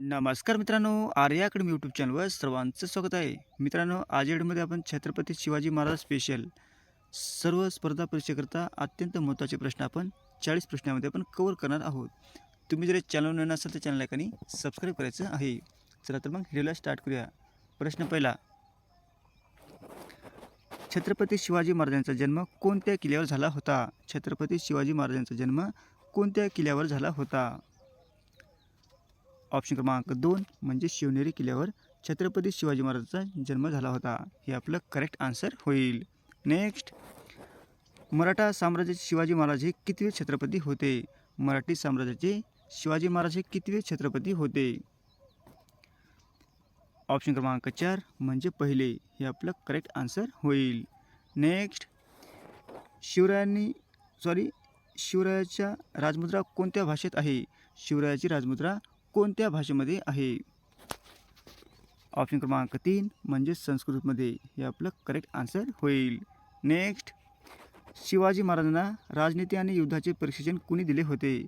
नमस्कार मित्रांनो Arya academy YouTube चॅनलवर सर्वांचं स्वागत आहे. मित्रांनो आज एडमध्ये आपण छत्रपती शिवाजी महाराज स्पेशल सर्व स्पर्धा परीक्षेकरता अत्यंत महत्त्वाचे प्रश्न आपण चाळीस प्रश्नामध्ये आपण कवर करणार आहोत. तुम्ही जर चॅनल नवीन असाल तर चॅनल एकाने सबस्क्राईब करायचं आहे. चला तर मग व्हिडिओला स्टार्ट करूया. प्रश्न पहिला. छत्रपती शिवाजी महाराजांचा जन्म कोणत्या किल्ल्यावर झाला होता? छत्रपती शिवाजी महाराजांचा जन्म कोणत्या किल्ल्यावर झाला होता? ऑप्शन क्रमांक दोन म्हणजे शिवनेरी किल्ल्यावर छत्रपती शिवाजी महाराजांचा जन्म झाला होता. हे आपलं करेक्ट आन्सर होईल. नेक्स्ट मराठा साम्राज्याचे शिवाजी महाराज हे कितवे छत्रपती होते? मराठी साम्राज्याचे शिवाजी महाराज हे कितवे छत्रपती होते? ऑप्शन क्रमांक चार म्हणजे पहिले. हे आपलं करेक्ट आन्सर होईल. नेक्स्ट शिवरायांनी सॉरी शिवरायाच्या राजमुद्रा कोणत्या भाषेत आहे? शिवरायाची राजमुद्रा कोणत्या भाषेमध्ये आहे? ऑप्शन क्रमांक तीन म्हणजे संस्कृतमध्ये. हे आपलं करेक्ट आन्सर होईल. नेक्स्ट शिवाजी महाराजांना राजनीती आणि युद्धाचे प्रशिक्षण कुणी दिले होते?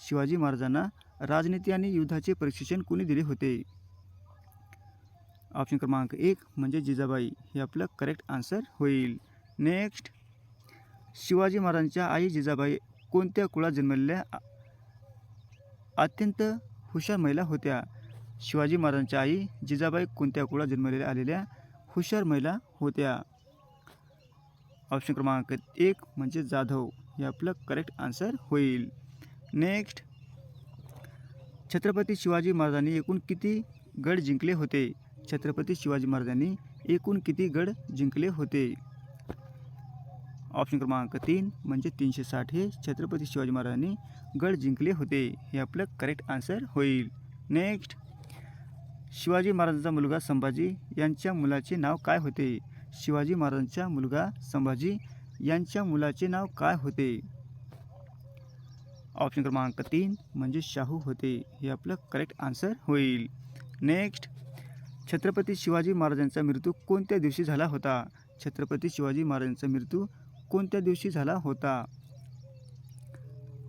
शिवाजी महाराजांना राजनीती आणि युद्धाचे प्रशिक्षण कुणी दिले होते? ऑप्शन क्रमांक एक म्हणजे जिजाबाई. हे आपलं करेक्ट आन्सर होईल. नेक्स्ट शिवाजी महाराजांच्या आई जिजाबाई कोणत्या कुळात जन्मलेल्या? अत्यंत हुशार महिला होत्या. शिवाजी महाराजांच्या आई जिजाबाई कोणत्या कुळात जन्मलेल्या आलेल्या हुशार महिला होत्या. ऑप्शन क्रमांक एक म्हणजे जाधव. हे आपलं करेक्ट आन्सर होईल. नेक्स्ट छत्रपती शिवाजी महाराजांनी एकूण किती गड जिंकले होते? छत्रपती शिवाजी महाराजांनी एकूण किती गड जिंकले होते? ऑप्शन क्रमांक तीन म्हणजे तीनशे साठ हे छत्रपती शिवाजी महाराजांनी गड जिंकले होते. हे आपलं करेक्ट आन्सर होईल. नेक्स्ट शिवाजी महाराजांचा मुलगा संभाजी यांच्या मुलाचे नाव काय होते? शिवाजी महाराजांचा मुलगा संभाजी यांच्या मुलाचे नाव काय होते? ऑप्शन क्रमांक तीन म्हणजे शाहू होते. हे आपलं करेक्ट आन्सर होईल. नेक्स्ट छत्रपती शिवाजी महाराजांचा मृत्यू कोणत्या दिवशी झाला होता? छत्रपती शिवाजी महाराजांचा मृत्यू कोणत्या दिवशी झाला होता?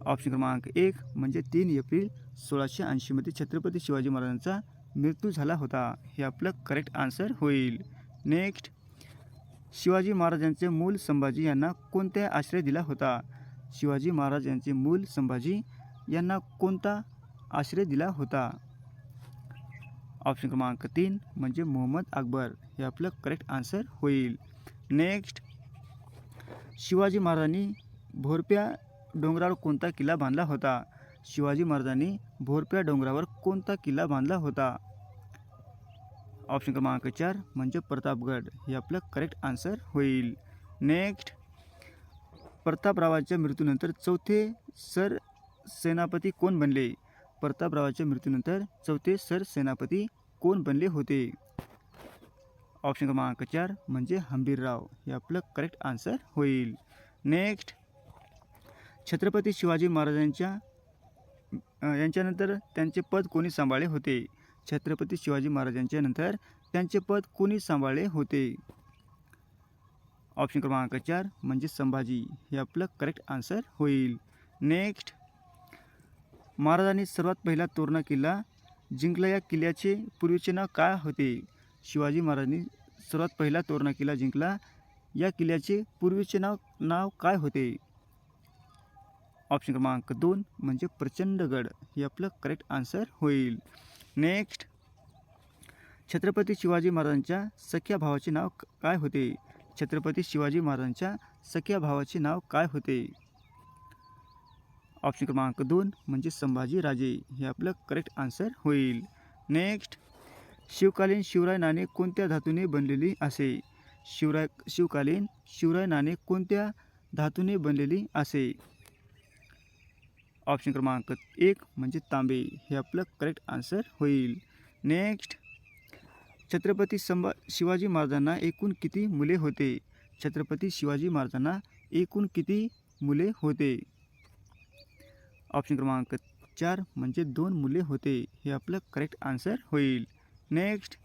ऑप्शन क्रमांक एक म्हणजे तीन एप्रिल सोळाशे ऐंशीमध्ये छत्रपती शिवाजी महाराजांचा मृत्यू झाला होता. हे आपलं करेक्ट आन्सर होईल. नेक्स्ट शिवाजी महाराजांचे मूल संभाजी यांना कोणत्या आश्रय दिला होता? शिवाजी महाराज यांचे मूल संभाजी यांना कोणता आश्रय दिला होता? ऑप्शन क्रमांक तीन म्हणजे मोहम्मद अकबर. हे आपलं करेक्ट आन्सर होईल. नेक्स्ट शिवाजी महाराजांनी भोरप्या डोंगरावर कोणता किल्ला बांधला होता? शिवाजी महाराजांनी भोरप्या डोंगरावर कोणता किल्ला बांधला होता? ऑप्शन क्रमांक चार म्हणजे प्रतापगड. हे आपलं करेक्ट आन्सर होईल. नेक्स्ट प्रतापरावाच्या मृत्यूनंतर चौथे सर सेनापती कोण बनले? प्रतापरावाच्या मृत्यूनंतर चौथे सर सेनापती कोण बनले होते? ऑप्शन क्रमांक चार म्हणजे हंबीरराव. हे आपलं करेक्ट आन्सर होईल. नेक्स्ट छत्रपती शिवाजी महाराजांच्या यांच्यानंतर त्यांचे पद कोणी सांभाळले होते? छत्रपती शिवाजी महाराजांच्या नंतर त्यांचे पद कोणी सांभाळले होते? ऑप्शन क्रमांक चार म्हणजे संभाजी. हे आपलं करेक्ट आन्सर होईल. नेक्स्ट महाराजांनी सर्वात पहिला तोरणा किल्ला जिंकला. या किल्ल्याचे पूर्वीचे नाव काय होते? शिवाजी महाराजांनी सर्वात पहिला तोरणा किल्ला जिंकला. या किल्ल्याचे पूर्वीचे नाव नाव काय होते? ऑप्शन क्रमांक दोन म्हणजे प्रचंडगड. हे आपलं करेक्ट आन्सर होईल. नेक्स्ट छत्रपती शिवाजी महाराजांच्या सख्या भावाचे नाव काय होते? छत्रपती शिवाजी महाराजांच्या सख्या भावाचे नाव काय होते? ऑप्शन क्रमांक दोन म्हणजे संभाजी राजे हे आपलं करेक्ट आन्सर होईल. नेक्स्ट शिवकालीन शिवराय नाणे कोणत्या धातूने बनलेली असे? शिवराय शिवकालीन शिवराय नाणे कोणत्या धातूने बनलेली असे? ऑप्शन क्रमांक एक म्हणजे तांबे. हे आपलं करेक्ट आन्सर होईल. नेक्स्ट छत्रपती संभा शिवाजी महाराजांना एकूण किती मुले होते? छत्रपती शिवाजी महाराजांना एकूण किती मुले होते? ऑप्शन क्रमांक चार म्हणजे दोन मुले होते. हे आपलं करेक्ट आन्सर होईल. नेक्स्ट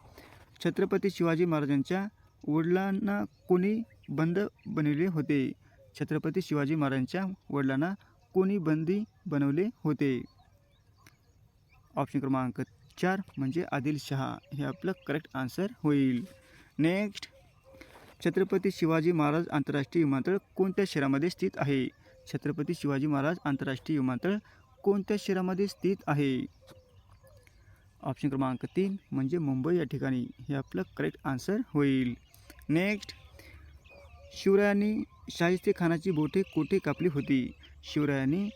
छत्रपती शिवाजी महाराजांच्या वडिलांना कोणी बंद बनवले होते? छत्रपती शिवाजी महाराजांच्या वडिलांना कोणी बंदी बनवले होते? ऑप्शन क्रमांक चार म्हणजे आदिलशहा हे आपलं करेक्ट आन्सर होईल. नेक्स्ट छत्रपती शिवाजी महाराज आंतरराष्ट्रीय विमानतळ कोणत्या शहरामध्ये स्थित आहे? छत्रपती शिवाजी महाराज आंतरराष्ट्रीय विमानतळ कोणत्या शहरामध्ये स्थित आहे? ऑप्शन क्रमांक तीन म्हणजे मुंबई या ठिकाणी हे आपलं करेक्ट आन्सर होईल. नेक्स्ट शिवरायांनी शाहिस्ते खानाची बोटे कोठे कापली होती? शिवरायांनी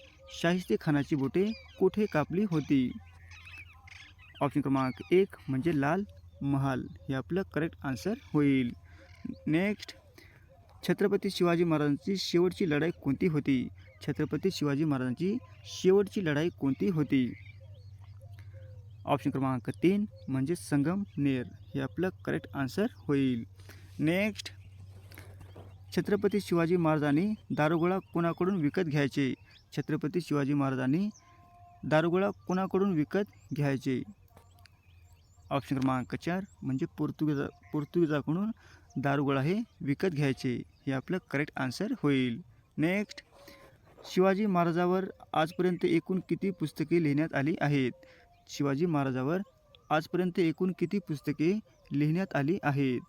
शाहिस्ते खानाची बोटे कोठे कापली होती? ऑप्शन क्रमांक एक म्हणजे लाल महाल हे आपलं करेक्ट आन्सर होईल. नेक्स्ट छत्रपती शिवाजी महाराजांची शेवटची लढाई कोणती होती? छत्रपती शिवाजी महाराजांची शेवटची लढाई कोणती होती? ऑप्शन क्रमांक तीन म्हणजे संगमनेर हे आपलं करेक्ट आन्सर होईल. नेक्स्ट छत्रपती शिवाजी महाराजांनी दारुगोळा कोणाकडून विकत घ्यायचे? छत्रपती शिवाजी महाराजांनी दारुगोळा कोणाकडून विकत घ्यायचे? ऑप्शन क्रमांक चार म्हणजे पोर्तुगीजा पोर्तुगीजाकडून दारुगोळा हे विकत घ्यायचे. हे आपलं करेक्ट आन्सर होईल. नेक्स्ट शिवाजी महाराजावर आजपर्यंत एकूण किती पुस्तके लिहिण्यात आली आहेत? शिवाजी महाराजावर आजपर्यंत एकूण किती पुस्तके लिहिण्यात आली आहेत?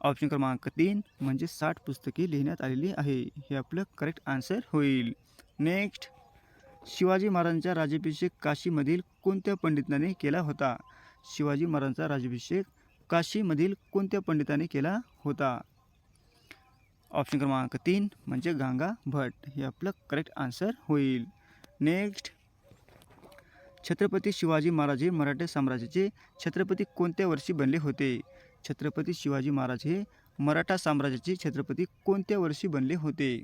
ऑप्शन क्रमांक तीन म्हणजे साठ पुस्तके लिहिण्यात आलेली आहे. हे आपलं करेक्ट आन्सर होईल. नेक्स्ट शिवाजी महाराजांचा राज्याभिषेक काशीमधील कोणत्या पंडिताने केला होता? शिवाजी महाराजांचा राज्याभिषेक काशीमधील कोणत्या पंडिताने केला होता? ऑप्शन क्रमांक तीन म्हणजे गंगा भट हे आपलं करेक्ट आन्सर होईल. नेक्स्ट छत्रपती शिवाजी महाराज हे मराठा साम्राज्याचे छत्रपती कोणत्या वर्षी बनले होते? छत्रपती शिवाजी महाराज हे मराठा साम्राज्याचे छत्रपती कोणत्या वर्षी बनले होते?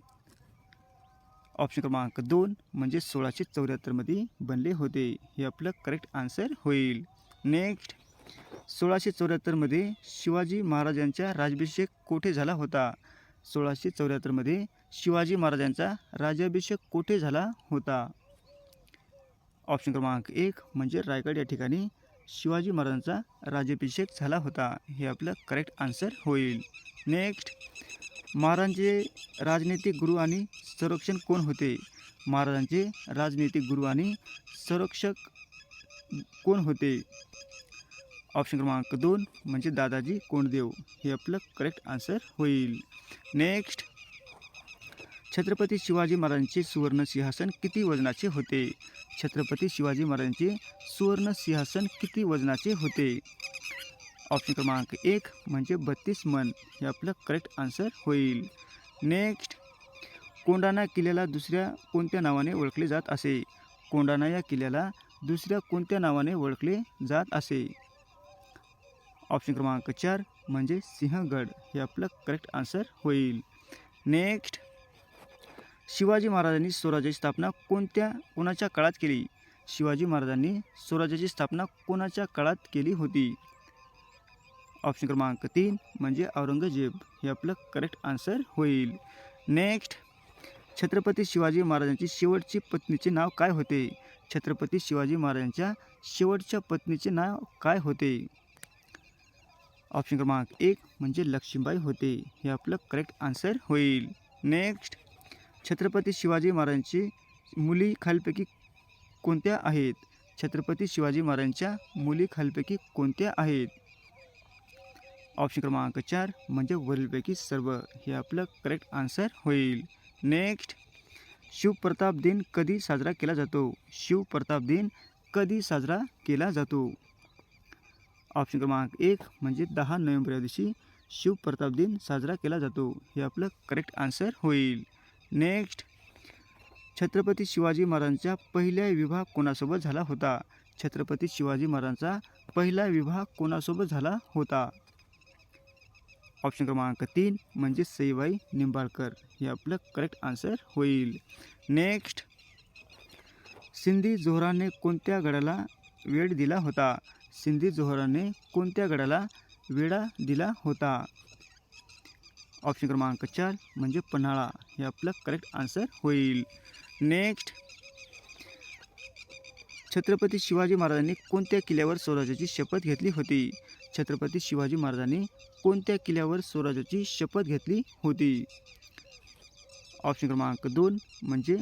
ऑप्शन क्रमांक दोन म्हणजे सोळाशे चौऱ्याहत्तरमध्ये बनले होते. हे आपलं करेक्ट आन्सर होईल. नेक्स्ट सोळाशे चौऱ्याहत्तरमध्ये शिवाजी महाराजांचा राज्याभिषेक कोठे झाला होता? सोळाशे चौऱ्याहत्तरमध्ये शिवाजी महाराजांचा राज्याभिषेक कोठे झाला होता? ऑप्शन क्रमांक एक म्हणजे रायगड या ठिकाणी शिवाजी महाराजांचा राज्याभिषेक झाला होता. हे आपलं करेक्ट आन्सर होईल. नेक्स्ट महाराजांचे राजनैतिक गुरु आणि संरक्षण कोण होते? महाराजांचे राजनैतिक गुरु आणि संरक्षक कोण होते? ऑप्शन क्रमांक दोन म्हणजे दादाजी कोंडदेव. हे आपलं करेक्ट आन्सर होईल. नेक्स्ट छत्रपती शिवाजी महाराजांचे सुवर्ण सिंहासन किती वजनाचे होते? छत्रपती शिवाजी महाराजांचे सुवर्ण सिंहासन किती वजनाचे होते? ऑप्शन क्रमांक एक म्हणजे बत्तीस मन. हे आपलं करेक्ट आन्सर होईल. नेक्स्ट कोंडाणा किल्ल्याला दुसऱ्या कोणत्या नावाने ओळखले जात असे? कोंडाणा या किल्ल्याला दुसऱ्या कोणत्या नावाने ओळखले जात असे? ऑप्शन क्रमांक चार म्हणजे सिंहगड. हे आपलं करेक्ट आन्सर होईल. नेक्स्ट शिवाजी महाराजांनी स्वराज्याची स्थापना कोणत्या कोणाच्या काळात केली? शिवाजी महाराजांनी स्वराज्याची स्थापना कोणाच्या काळात केली होती? ऑप्शन क्रमांक तीन म्हणजे औरंगजेब. हे आपलं करेक्ट आन्सर होईल. नेक्स्ट छत्रपती शिवाजी महाराजांची शेवटची पत्नीचे नाव काय होते? छत्रपती शिवाजी महाराजांच्या शेवटच्या पत्नीचे नाव काय होते? ऑप्शन क्रमांक एक म्हणजे लक्ष्मीबाई होते. हे आपलं करेक्ट आन्सर होईल. नेक्स्ट छत्रपती शिवाजी महाराजांची मुली खालपैकी कोणत्या आहेत? छत्रपती शिवाजी महाराजांच्या मुली खालपैकी कोणत्या आहेत? ऑप्शन क्रमांक चार म्हणजे वरीलपैकी सर्व. हे आपलं करेक्ट आन्सर होईल. नेक्स्ट शिवप्रताप दिन कधी साजरा केला जातो? शिवप्रताप दिन कधी साजरा केला जातो? ऑप्शन क्रमांक एक म्हणजे दहा नोव्हेंबर या दिवशी शिवप्रताप दिन साजरा केला जातो. हे आपलं करेक्ट आन्सर होईल. नेक्स्ट. छत्रपती शिवाजी महाराजांचा पहिला विवाह कोणासोबत झाला होता? छत्रपती शिवाजी महाराजांचा पहिला विवाह कोणासोबत झाला होता? ऑप्शन क्रमांक तीन म्हणजे सईबाई निंबाळकर. हे आपलं करेक्ट आन्सर होईल. नेक्स्ट. सिंधी जोहराने कोणत्या गडाला वेळ दिला होता? सिंधी जोहराने कोणत्या गडाला वेळा दिला होता? ऑप्शन क्रमांक चार म्हणजे पन्हाळा. हे आपलं करेक्ट आन्सर होईल. नेक्स्ट छत्रपती शिवाजी महाराजांनी कोणत्या किल्ल्यावर स्वराज्याची शपथ घेतली होती? छत्रपती शिवाजी महाराजांनी कोणत्या किल्ल्यावर स्वराज्याची शपथ घेतली होती? ऑप्शन क्रमांक दोन म्हणजे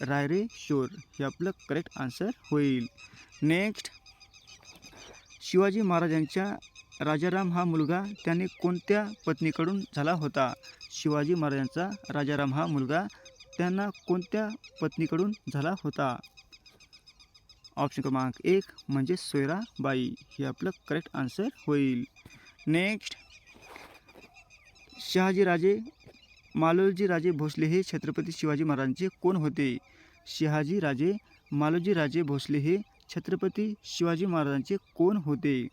रायरे शोर. हे आपलं करेक्ट आन्सर होईल. नेक्स्ट शिवाजी महाराजांच्या राजाराम हा मुलगा त्याने कोणत्या पत्नीकडून झाला होता? शिवाजी महाराजांचा राजाराम हा मुलगा त्यांना कोणत्या पत्नीकडून झाला होता? ऑप्शन क्रमांक एक म्हणजे सोयराबाई. हे आपलं करेक्ट आन्सर होईल. नेक्स्ट शहाजीराजे मालोजीराजे भोसले हे छत्रपती शिवाजी महाराजांचे कोण होते? शहाजीराजे मालोजीराजे भोसले हे छत्रपती शिवाजी महाराजांचे कोण होते?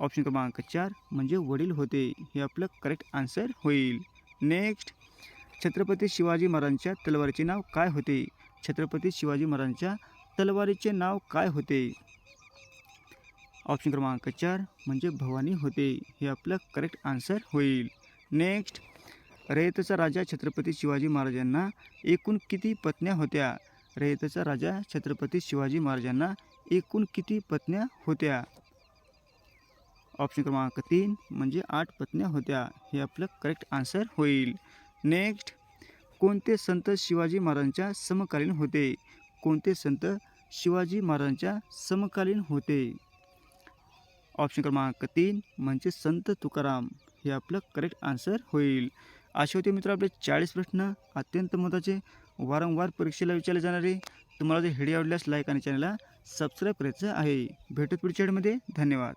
ऑप्शन क्रमांक चार म्हणजे वडील होते. हे आपलं करेक्ट आन्सर होईल. नेक्स्ट छत्रपती शिवाजी महाराजांच्या तलवारीचे नाव काय होते? छत्रपती शिवाजी महाराजांच्या तलवारीचे नाव काय होते? ऑप्शन क्रमांक चार म्हणजे भवानी होते. हे आपलं करेक्ट आन्सर होईल. नेक्स्ट रयतचा राजा छत्रपती शिवाजी महाराजांना एकूण किती पत्न्या होत्या? रयतचा राजा छत्रपती शिवाजी महाराजांना एकूण किती पत्न्या होत्या? ऑप्शन क्रमांक तीन म्हणजे आठ पत्न्या होत्या. हे आपलं करेक्ट आन्सर होईल. नेक्स्ट कोणते संत शिवाजी महाराजांच्या समकालीन होते? कोणते संत शिवाजी महाराजांच्या समकालीन होते? ऑप्शन क्रमांक तीन म्हणजे संत तुकाराम. हे आपलं करेक्ट आन्सर होईल. असे होते मित्र आपले चाळीस प्रश्न. अत्यंत महत्त्वाचे. वारंवार परीक्षेला विचारले जाणारे. तुम्हाला जर हिडी आवडल्यास लाईक आणि चॅनलला सबस्क्राईब करायचं आहे. भेटत पुढच्या धन्यवाद.